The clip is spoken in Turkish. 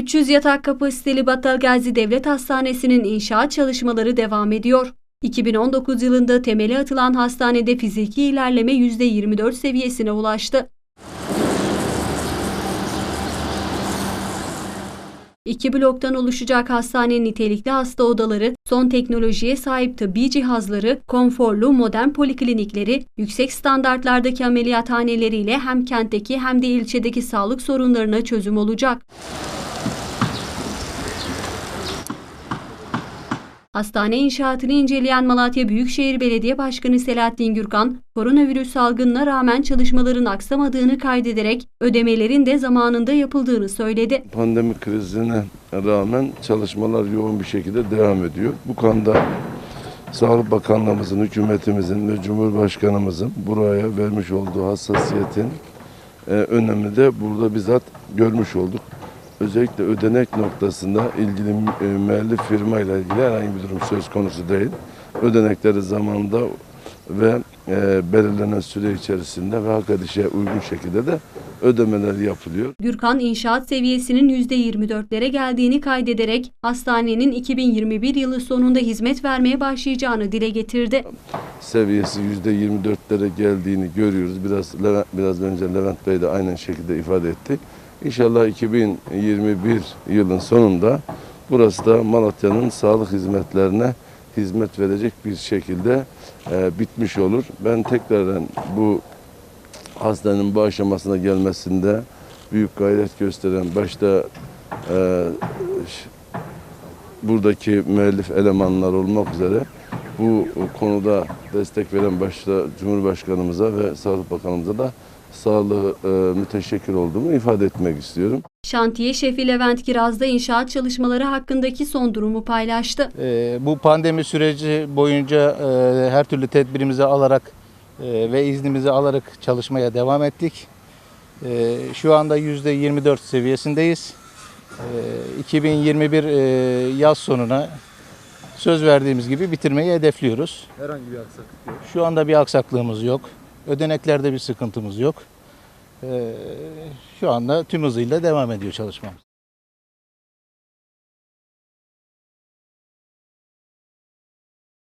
300 yatak kapasiteli Battalgazi Devlet Hastanesi'nin inşaat çalışmaları devam ediyor. 2019 yılında temeli atılan hastanede fiziki ilerleme %24 seviyesine ulaştı. İki bloktan oluşacak hastanenin nitelikli hasta odaları, son teknolojiye sahip tıbbi cihazları, konforlu modern poliklinikleri, yüksek standartlardaki ameliyathaneleriyle hem kentteki hem de ilçedeki sağlık sorunlarına çözüm olacak. Hastane inşaatını inceleyen Malatya Büyükşehir Belediye Başkanı Selahattin Gürkan, koronavirüs salgınına rağmen çalışmaların aksamadığını kaydederek ödemelerin de zamanında yapıldığını söyledi. Pandemi krizine rağmen çalışmalar yoğun bir şekilde devam ediyor. Bu konuda Sağlık Bakanlığımızın, hükümetimizin ve Cumhurbaşkanımızın buraya vermiş olduğu hassasiyetin e, önemini de burada bizzat görmüş olduk. Özellikle ödenek noktasında ilgili e, müellif firma ile ilgili herhangi bir durum söz konusu değil. Ödenekleri zamanında ve e, belirlenen süre içerisinde ve hak edişe uygun şekilde de ödemeler yapılıyor. Gürkan inşaat seviyesinin %24'lere geldiğini kaydederek hastanenin 2021 yılı sonunda hizmet vermeye başlayacağını dile getirdi. seviyesi yüzde 24'lere geldiğini görüyoruz. Biraz Levent, biraz önce Levent Bey de aynen şekilde ifade etti. İnşallah 2021 yılın sonunda burası da Malatya'nın sağlık hizmetlerine hizmet verecek bir şekilde e, bitmiş olur. Ben tekrardan bu hastanenin bu aşamasına gelmesinde büyük gayret gösteren başta e, buradaki müellif elemanlar olmak üzere bu konuda destek veren başta Cumhurbaşkanımıza ve Sağlık Bakanımıza da sağlığı e, müteşekkir olduğumu ifade etmek istiyorum. Şantiye şefi Levent Kiraz da inşaat çalışmaları hakkındaki son durumu paylaştı. Ee, Bu pandemi süreci boyunca e, her türlü tedbirimizi alarak e, ve iznimizi alarak çalışmaya devam ettik. E, Şu anda %24 seviyesindeyiz. E, 2021 e, yaz sonuna söz verdiğimiz gibi bitirmeyi hedefliyoruz. Herhangi bir aksaklık yok. Şu anda bir aksaklığımız yok. Ödeneklerde bir sıkıntımız yok. E, Şu anda tüm hızıyla devam ediyor çalışmamız.